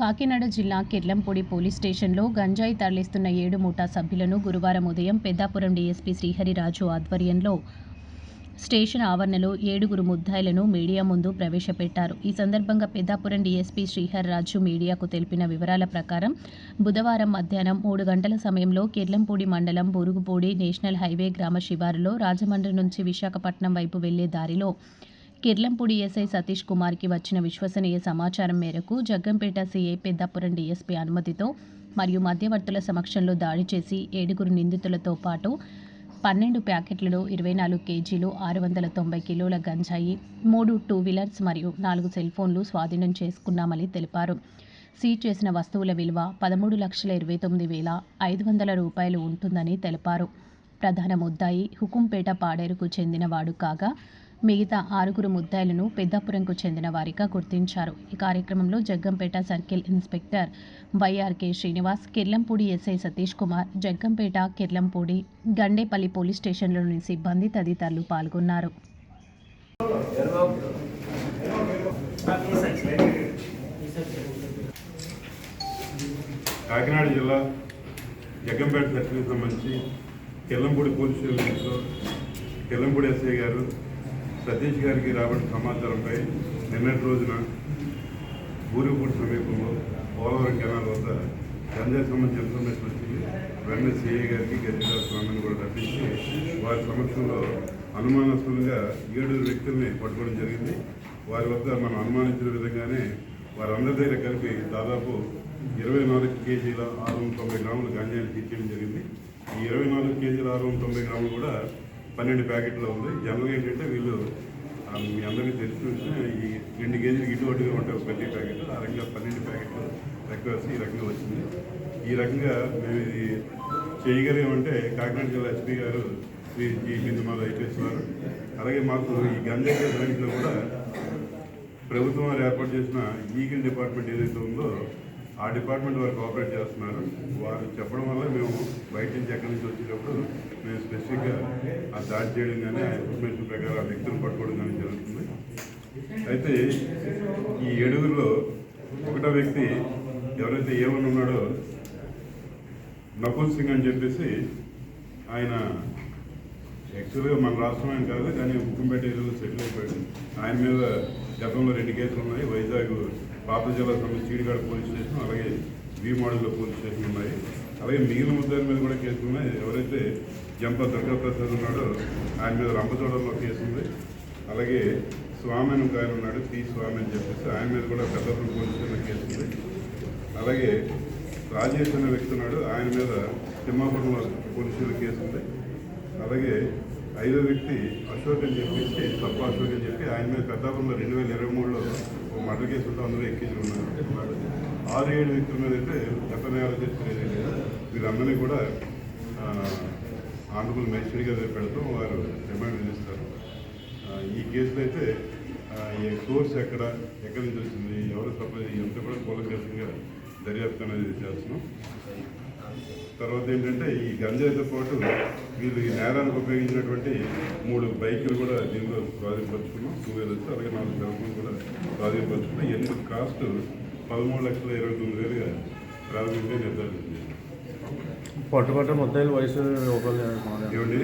కాకినాడ జిల్లా కిర్లంపూడి పోలీస్ స్టేషన్లో గంజాయి తరలిస్తున్న ఏడు ముఠా సభ్యులను గురువారం ఉదయం పెద్దాపురం డీఎస్పీ శ్రీహరిరాజు ఆధ్వర్యంలో స్టేషన్ ఆవరణలో ఏడుగురు ముద్దాయిలను మీడియా ముందు ప్రవేశపెట్టారు. ఈ సందర్భంగా పెద్దాపురం డీఎస్పీ శ్రీహరిరాజు మీడియాకు తెలిపిన వివరాల ప్రకారం బుధవారం మధ్యాహ్నం మూడు గంటల సమయంలో కిర్లంపూడి మండలం బురుగుపూడి నేషనల్ హైవే గ్రామ శివారులో రాజమండ్రి నుంచి విశాఖపట్నం వైపు వెళ్ళే దారిలో కిర్లంపూడి ఎస్ఐ సతీష్ కుమార్కి వచ్చిన విశ్వసనీయ సమాచారం మేరకు జగ్గంపేట సీఐ పెద్దాపురం డీఎస్పీ అనుమతితో మరియు మధ్యవర్తుల సమక్షంలో దాడి చేసి ఏడుగురు నిందితులతో పాటు పన్నెండు ప్యాకెట్లలో ఇరవై నాలుగు కేజీలు ఆరు వందల తొంభై కిలోల గంజాయి మూడు టూ వీలర్స్ మరియు నాలుగు సెల్ ఫోన్లు స్వాధీనం చేసుకున్నామని తెలిపారు. సీజ్ చేసిన వస్తువుల విలువ పదమూడు లక్షల ఇరవై తొమ్మిది వేల ఐదు వందల రూపాయలు ఉంటుందని తెలిపారు. ప్రధాన ముద్దాయి హుకుంపేట పాడేరుకు చెందినవాడు కాగా మిగతా ఆరుగురు ముద్దాయిలను పెద్దాపురంకు చెందిన వారిగా గుర్తించారు. ఈ కార్యక్రమంలో Jaggampeta circle inspector YRK Srinivas Kirlampudi SI Satish Kumar Jaggampeta Kirlampudi Gandepalli police స్టేషన్లోని సిబ్బంది తదితరులు పాల్గొన్నారు. కాకినాడ జిల్లా జగ్గంపేట సర్కిల్కి సంబంధించి కెల్లంపూడి పోలీస్ స్టేషన్లో కెల్లంపూడి ఎస్ఐ గారు సతీష్ గారికి రాబడిన సమాచారంపై నిన్నటి రోజున బూరిపూడి సమీపంలో పోలవరం కెనాల్ వద్ద గంజాయి సంబంధించిన ఇన్ఫర్మేషన్ వచ్చింది వెంటనే సిఐ గారికి గజేంద్ర స్వామిని కూడా రప్పించి వారి సమక్షంలో అనుమానాస్పదంగా ఏడు వ్యక్తుల్ని పట్టుకోవడం జరిగింది. వారి వద్ద మనం అనుమానించిన విధంగానే వారందరి దగ్గర కలిపి దాదాపు ఇరవై నాలుగు కేజీల ఆరు వందల తొంభై గ్రాములు గంజాయిని తీర్చేయడం జరిగింది. ఈ ఇరవై నాలుగు కేజీల ఆరు వందల తొంభై గ్రాములు కూడా పన్నెండు ప్యాకెట్లో ఉంది. జనం ఏంటంటే వీళ్ళు మీ అందరికీ తెలిసిన ఈ రెండు కేజీలు ఇటువంటిగా ఉంటాయి ప్రతి ప్యాకెట్ ఆ రకంగా పన్నెండు ప్యాకెట్లు రిక్వెస్ట్ ఈ రకంగా వచ్చింది. ఈ రకంగా మేము ఇది చేయగలిగామంటే కాకినాడ జిల్లా ఎస్పీ గారు శ్రీ జీ. బిందుమాల ఐపీఎస్ వారు అలాగే మాకు ఈ గంజాయి కేసు కూడా ప్రభుత్వం వారు ఏర్పాటు చేసిన ఈగిల్ డిపార్ట్మెంట్ ఏదైతే ఉందో ఆ డిపార్ట్మెంట్ వారు కోఆపరేట్ చేస్తున్నారు. వారు చెప్పడం వల్ల మేము బయట నుంచి ఎక్కడి నుంచి వచ్చేటప్పుడు మేము స్పెసిఫిక్గా ఆ దాడి చేయడం కానీ ఆ ఇన్ఫర్మేషన్ ప్రకారం ఆ వ్యక్తులు పట్టుకోవడం కానీ జరుగుతుంది. అయితే ఈ ఏడుగురిలో ఒకటో వ్యక్తి ఎవరైతే ఏమని ఉన్నాడో నకుల్ సింగ్ అని చెప్పేసి ఆయన యాక్చువల్గా మన రాష్ట్రం ఆయన కాదు కానీ ఉక్కంపేట ఏరియాలో సెటిల్ అయిపోయాడు. ఆయన మీద గతంలో రెండు కేసులు ఉన్నాయి. వైజాగ్ పాత జిల్లా సంబంధించి చీడిగాడ పోలీస్ స్టేషన్ అలాగే వి మోడల్లో పోలీస్ స్టేషన్ ఉన్నాయి. అలాగే మిగిలిన ముద్దాయిల మీద కూడా కేసులు ఉన్నాయి. ఎవరైతే జంప దుర్గాప్రసాద్ ఉన్నాడో ఆయన మీద రంపచోడలో కేసు ఉంది. అలాగే స్వామి అని ఒక ఆయన ఉన్నాడు పి స్వామి అని చెప్పేసి ఆయన మీద కూడా పెద్దపల్లి పోలీస్ స్టేషన్ కేసు ఉంది. అలాగే రాజేష్ అనే వ్యక్తి ఉన్నాడు ఆయన మీద తిమ్మాపురంలో పోలీసుల కేసు ఉంది. అలాగే ఐదో వ్యక్తి అశోక్ అని చెప్పేసి తప్ప అశోక్ అని చెప్పి ఆయన మీద పెద్దాపురంలో రెండు వేల ఇరవై మూడులో ఒక మర్డర్ కేసు ఉంటే అందులో ఎక్కించి ఉన్నారు ఆరు ఏడు వ్యక్తుల మీద అయితే ఎఫ్ఐఆర్ చేస్తున్నది వీరందరినీ కూడా ఆ, ఆంధ్రప్రదేశ్ మేజిస్ట్రేట్గా పెడతాం వారు రిమాండ్ విధిస్తారు. ఈ కేసులో అయితే ఈ సోర్స్ ఎక్కడ ఎక్కడి నుంచి వచ్చింది ఎవరు సప్లై ఇదంతా కూడా కూలంకషంగా దర్యాప్తు అనేది చేస్తున్నాం. తర్వాత ఏంటంటే ఈ గంజాయితో పాటు వీళ్ళు ఈ నేరానికి ఉపయోగించినటువంటి మూడు బైకులు కూడా దీనిలో స్వాధీనపరుచుకున్నాం టూ వీలర్స్ అలాగే నాలుగు ఫోన్ కూడా స్వాధీనపరుచుకున్నాం ఎన్ని కాస్ట్ పదమూడు లక్షల ఇరవై తొమ్మిది వేలుగా ప్రాథమికంగా నిర్ధారించింది పట్టుబట్ట ముద్దాయిల వయసు ఏమండి?